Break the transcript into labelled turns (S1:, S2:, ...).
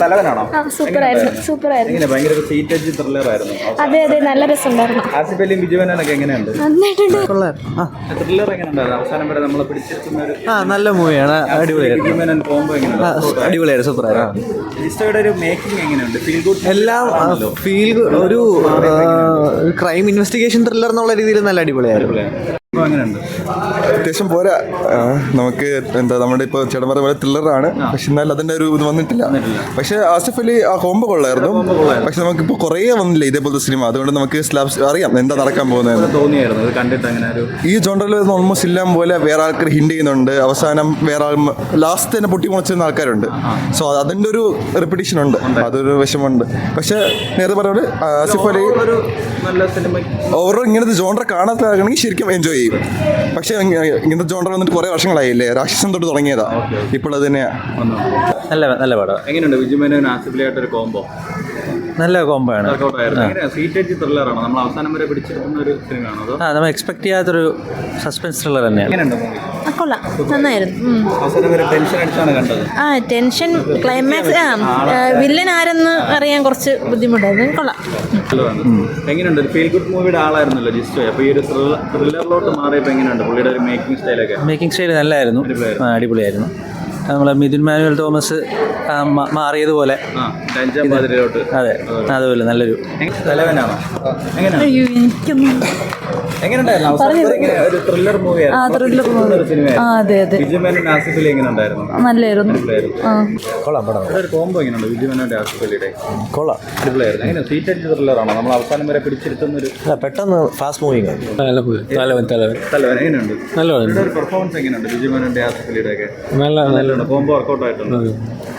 S1: തലവനാണോ?
S2: ആ സൂപ്പറായിരുന്നു സൂപ്പറായിരുന്നു.
S1: എങ്ങനെ ഭയങ്കര സീറ്റ് എഡ്ജ് ത്രില്ലർ ആയിരുന്നു
S2: അതെ അതെ നല്ല രസമുണ്ടായിരുന്നു.
S1: ആസിഫ് അലിയും ബിജുവനൊക്കെ എങ്ങനെയുണ്ട്?
S2: നന്നായിട്ടുണ്ട്.
S1: ത്രില്ലർ എങ്ങനെയുണ്ടായിരുന്നു? അവസാനം വരെ നമ്മളെ പിടിച്ചിരുത്തുന്ന ഒരു
S3: ആ നല്ല മൂവിയാണ്. അടിപൊളിയായിരുന്നു.
S1: പോകുമ്പോൾ എങ്ങനെയുണ്ട്?
S3: അടിപൊളിയായിരുന്നു സൂപ്പറായിരുന്നു.
S1: ജിസ്റ്റോയുടെ ഒരു മേക്കിംഗ് എങ്ങനെയുണ്ട്? ഫീൽ ഗുഡ്
S3: എല്ലാം ഫീൽ ഒരു ക്രൈം ഇൻവെസ്റ്റിഗേഷൻ ത്രില്ലർ എന്നുള്ള രീതിയിൽ നല്ല അടിപൊളിയായിരുന്നു.
S4: അത്യാവശ്യം പോരാ. നമുക്ക് എന്താ നമ്മുടെ ഇപ്പോൾ ചേട്ടൻ പറഞ്ഞ പോലെ ത്രില്ലറാണ് പക്ഷെ എന്നാൽ അതിന്റെ ഒരു ഇത് വന്നിട്ടില്ല. പക്ഷെ ആസിഫ് അലി ആ കോമ്പ് കൊള്ളായിരുന്നു. പക്ഷെ നമുക്ക് നമുക്കിപ്പോൾ കുറേ വന്നില്ല ഇതേപോലത്തെ സിനിമ അതുകൊണ്ട് നമുക്ക് സ്ലാബ്സ് അറിയാം എന്താ നടക്കാൻ പോകുന്നത് ഈ ജോണ്ടറിൽ ഓൾമോസ്റ്റ് ഇല്ലാൻ പോലെ വേറെ ആൾക്കാർ ഹിൻഡ് ചെയ്യുന്നുണ്ട്. അവസാനം വേറെ ആൾ ലാസ്റ്റ് തന്നെ പൊട്ടി മുളച്ചിരുന്ന ആൾക്കാരുണ്ട്. സോ അതിന്റെ ഒരു റിപ്പീറ്റേഷൻ ഉണ്ട്. അതൊരു വിഷമമുണ്ട്. പക്ഷെ നേരത്തെ പറഞ്ഞ പോലെ ആസിഫ് അലി ഓവറോൾ ഇങ്ങനത്തെ ജോണ്ടർ കാണാത്തതാണെങ്കിൽ ശരിക്കും എൻജോയ് ചെയ്യും. പക്ഷേ ഇങ്ങ- ഇങ്ങനത്തെ ജോണ്ടർ വന്നിട്ട് കുറേ വർഷങ്ങളായില്ലേ? രാക്ഷസൻ തൊട്ട് തുടങ്ങിയതാ. ഇപ്പോൾ അത് തന്നെയാ
S3: നല്ല നല്ല പടം.
S1: എങ്ങനെയുണ്ട് ബിജുമേനൻ ആസിഫിലായിട്ട് ഒരു കോംബോ
S3: നല്ല കോംബോ ആണ്?
S1: നമ്മൾ അവസാനം വരെ പിടിച്ചിരിക്കുന്ന ഒരു സിനിമയാണോ
S3: ആ നമ്മൾ എക്സ്പെക്ട് ചെയ്യാത്തൊരു സസ്പെൻസ് ത്രില്ലർ തന്നെയാണ്.
S1: എങ്ങനെയുണ്ട്
S5: കൊള്ളാം. നന്നായിരുന്നു. ആ ടെൻഷൻ ക്ലൈമാക്സ് ആ വില്ലൻ ആരെന്ന് അറിയാൻ കുറച്ച് ബുദ്ധിമുട്ടായിരുന്നു. കൊള്ളാം.
S1: എങ്ങനെയുണ്ട്? ഒരു ഫീൽ ഗുഡ് മൂവിയുടെ ആളായിരുന്നല്ലോ ജിസ്റ്റോ. അപ്പൊ ഈ ഒരു ത്രില്ലറിലോട്ട് മാറിയപ്പോൾ എങ്ങനെയുണ്ട്? പുള്ളിയുടെ ഒരു മേക്കിംഗ് സ്റ്റൈലൊക്കെ
S3: മേക്കിംഗ് സ്റ്റൈൽ നല്ലായിരുന്നു. അടിപൊളിയായിരുന്നു. നമ്മൾ മിഥുൻ മാനുവൽ തോമസ് മാറിയതുപോലെ. അതെ അതുപോലെ നല്ലൊരു
S6: നല്ലായിരുന്നു
S1: കോംബോ നമ്മൾ അവസാനം വരെ പിടിച്ചിരുത്തുന്ന ഒരു
S3: പെട്ടെന്ന് ഫാസ്റ്റ് മൂവിങ് ആണ്
S7: തലവൻ തലവൻ
S1: തലവൻ. എങ്ങനെയുണ്ട്?
S7: നല്ലതാണ്
S1: ഇവരുടെ പെർഫോമൻസ് എങ്ങനെയുണ്ട് വിജുമേനന്റെ ആസിഫലിയുടെ ഒക്കെ
S7: നല്ല
S1: നല്ലോണം കോംബോ വർക്കൗട്ട് ആയിട്ടുണ്ട്.